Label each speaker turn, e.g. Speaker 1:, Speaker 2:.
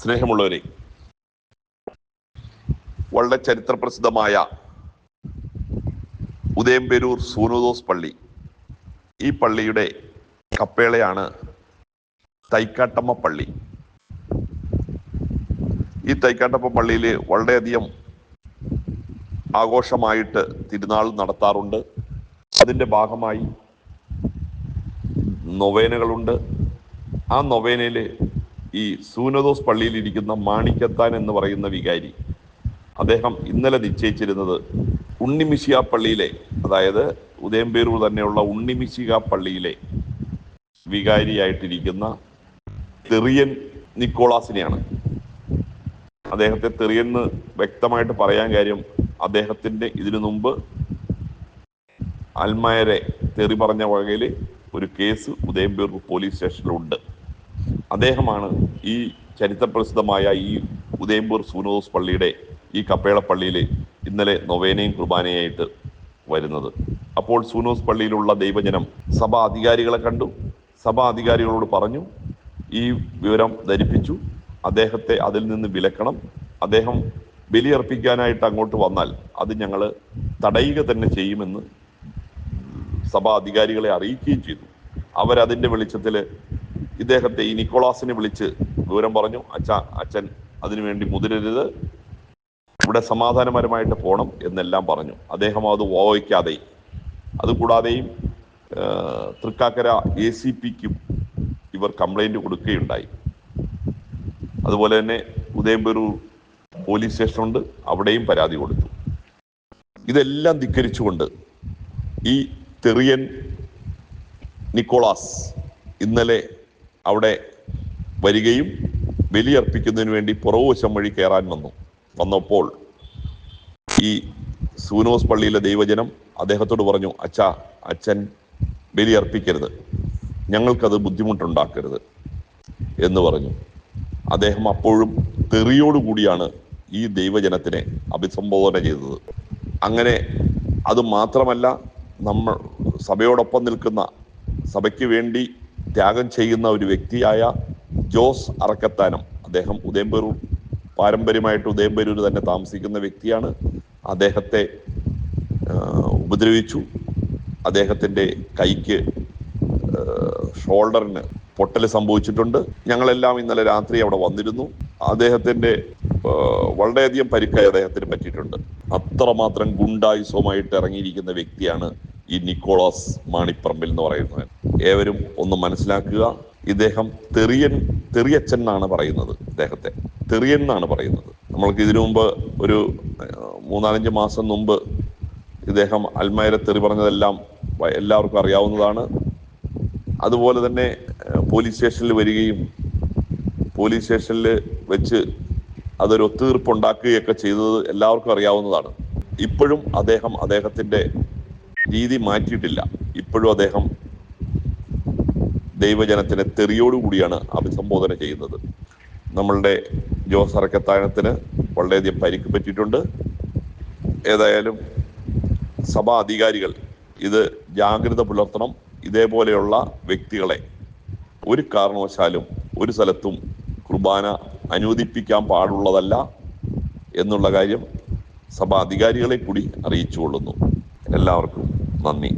Speaker 1: സ്നേഹമുള്ളവരെ വളരെ ചരിത്രപ്രസിദ്ധമായ ഉദയംപേരൂർ സൂനോദോസ് പള്ളി. ഈ പള്ളിയുടെ കപ്പേളയാണ് തൈക്കാട്ടമ്മ പള്ളി. ഈ തൈക്കാട്ടമ്മ പള്ളിയിൽ വളരെയധികം ആഘോഷമായിട്ട് തിരുനാൾ നടത്താറുണ്ട്. അതിന്റെ ഭാഗമായി നൊവേനകളുണ്ട്. ആ നൊവേനയിൽ ഈ സൂനദോസ് പള്ളിയിൽ ഇരിക്കുന്ന മാണിക്കത്താൻ എന്ന് പറയുന്ന വികാരി. അദ്ദേഹം ഇന്നലെ നിശ്ചയിച്ചിരുന്നത് ഉണ്ണിമിശിക പള്ളിയിലെ അതായത് ഉദയംപേരൂർ തന്നെയുള്ള ഉണ്ണിമിശിക പള്ളിയിലെ വികാരിയായിട്ടിരിക്കുന്ന തെറിയൻ നിക്കോളാസിനെയാണ്. അദ്ദേഹത്തെ തെറിയെന്ന് വ്യക്തമായിട്ട് പറയാൻ കാര്യം അദ്ദേഹത്തിന്റെ ഇതിനു മുമ്പ് അൽമായരെ തെറി പറഞ്ഞ വകയിൽ ഒരു കേസ് ഉദയംപേരൂർ പോലീസ് സ്റ്റേഷനിലുണ്ട്. അദ്ദേഹമാണ് ഈ ചരിത്രപ്രസിദ്ധമായ ഈ ഉദയംപൂർ സൂനോസ് പള്ളിയുടെ ഈ കപ്പേള പള്ളിയിൽ ഇന്നലെ നൊവേനയും കുർബാനയായിട്ട് വരുന്നത്. അപ്പോൾ സൂനോസ് പള്ളിയിലുള്ള ദൈവജനം സഭാ അധികാരികളെ കണ്ടു. സഭാ അധികാരികളോട് പറഞ്ഞു ഈ വിവരം ധരിപ്പിച്ചു. അദ്ദേഹത്തെ അതിൽ നിന്ന് വിലക്കണം. അദ്ദേഹം ബലിയർപ്പിക്കാനായിട്ട് അങ്ങോട്ട് വന്നാൽ അത് ഞങ്ങൾ തടയുക തന്നെ ചെയ്യുമെന്ന് സഭാ അധികാരികളെ അറിയിക്കുകയും ചെയ്തു. അവരതിന്റെ വെളിച്ചത്തിൽ ഇദ്ദേഹത്തെ ഈ നിക്കോളാസിനെ വിളിച്ച് വിവരം പറഞ്ഞു. അച്ഛ അച്ഛൻ അതിനുവേണ്ടി മുതിരരുത്. ഇവിടെ സമാധാനപരമായിട്ട് പോകണം എന്നെല്ലാം പറഞ്ഞു. അദ്ദേഹം അത് വോയിക്കാതെ അതുകൂടാതെയും തൃക്കാക്കര എ സി പിക്കും ഇവർ കംപ്ലൈന്റ് കൊടുക്കുകയുണ്ടായി. അതുപോലെ തന്നെ ഉദയംപേരൂർ പോലീസ് സ്റ്റേഷനുണ്ട് അവിടെയും പരാതി കൊടുത്തു. ഇതെല്ലാം ധിക്കരിച്ചുകൊണ്ട് ഈ തെറിയൻ നിക്കോളാസ് ഇന്നലെ അവിടെ വരികയും ബലിയർപ്പിക്കുന്നതിന് വേണ്ടി പുറവുവശം വഴി കയറാൻ വന്നു. വന്നപ്പോൾ ഈ സൂനോസ് പള്ളിയിലെ ദൈവജനം അദ്ദേഹത്തോട് പറഞ്ഞു അച്ഛ അച്ഛൻ ബലിയർപ്പിക്കരുത്. ഞങ്ങൾക്കത് ബുദ്ധിമുട്ടുണ്ടാക്കരുത് എന്ന് പറഞ്ഞു. അദ്ദേഹം അപ്പോഴും തെറിയോടുകൂടിയാണ് ഈ ദൈവജനത്തിനെ അഭിസംബോധന ചെയ്തത്. അങ്ങനെ അത് മാത്രമല്ല നമ്മൾ സഭയോടൊപ്പം നിൽക്കുന്ന സഭയ്ക്ക് വേണ്ടി ത്യാഗം ചെയ്യുന്ന ഒരു വ്യക്തിയായ ജോസ് അറക്കത്താനം. അദ്ദേഹം ഉദയംപേരൂർ പാരമ്പര്യമായിട്ട് ഉദയംപേരൂർ തന്നെ താമസിക്കുന്ന വ്യക്തിയാണ്. അദ്ദേഹത്തെ ഉപദ്രവിച്ചു. അദ്ദേഹത്തിന്റെ കൈക്ക് ഷോൾഡറിന് പൊട്ടൽ സംഭവിച്ചിട്ടുണ്ട്. ഞങ്ങളെല്ലാം ഇന്നലെ രാത്രി അവിടെ വന്നിരുന്നു. അദ്ദേഹത്തിന്റെ ആ, വളരെയധികം പരിക്കായി അദ്ദേഹത്തിന് പറ്റിയിട്ടുണ്ട്. അത്രമാത്രം ഗുണ്ടായുസവുമായിട്ട് ഇറങ്ങിയിരിക്കുന്ന വ്യക്തിയാണ് ഈ നിക്കോളാസ് മാണിപ്പറമ്പിൽ എന്ന് പറയുന്നത്. ഏവരും ഒന്ന് മനസ്സിലാക്കുക. ഇദ്ദേഹം തെറിയൻ തെറിയച്ചൻ എന്നാണ് പറയുന്നത് ഇദ്ദേഹത്തെ. തെറിയൻ എന്നാണ് പറയുന്നത്. നമ്മൾക്ക് ഇതിനു മുമ്പ് ഒരു മൂന്നാലഞ്ച് മാസം മുമ്പ് ഇദ്ദേഹം അൽമയരെ തെറി പറഞ്ഞതെല്ലാം എല്ലാവർക്കും അറിയാവുന്നതാണ്. അതുപോലെ തന്നെ പോലീസ് സ്റ്റേഷനിൽ വരികയും പോലീസ് സ്റ്റേഷനിൽ വെച്ച് അതൊരു ഒത്തുതീർപ്പുണ്ടാക്കുകയൊക്കെ ചെയ്തത് എല്ലാവർക്കും അറിയാവുന്നതാണ്. ഇപ്പോഴും അദ്ദേഹം അദ്ദേഹത്തിന്റെ രീതി മാറ്റിയിട്ടില്ല. ഇപ്പോഴും അദ്ദേഹം ദൈവജനത്തിനെ തെറിയോടുകൂടിയാണ് അഭിസംബോധന ചെയ്യുന്നത്. നമ്മളുടെ ജോസ് അറക്കത്താഴത്തിന് വളരെയധികം പരിക്ക് പറ്റിയിട്ടുണ്ട്. ഏതായാലും സഭാ അധികാരികൾ ഇത് ജാഗ്രത പുലർത്തണം. ഇതേപോലെയുള്ള വ്യക്തികളെ ഒരു കാരണവശാലും ഒരു സ്ഥലത്തും കുർബാന അനുവദിപ്പിക്കാൻ പാടുള്ളതല്ല എന്നുള്ള കാര്യം സഭാ അധികാരികളെ കൂടി അറിയിച്ചു കൊള്ളുന്നു എല്ലാവർക്കും നന്ദി.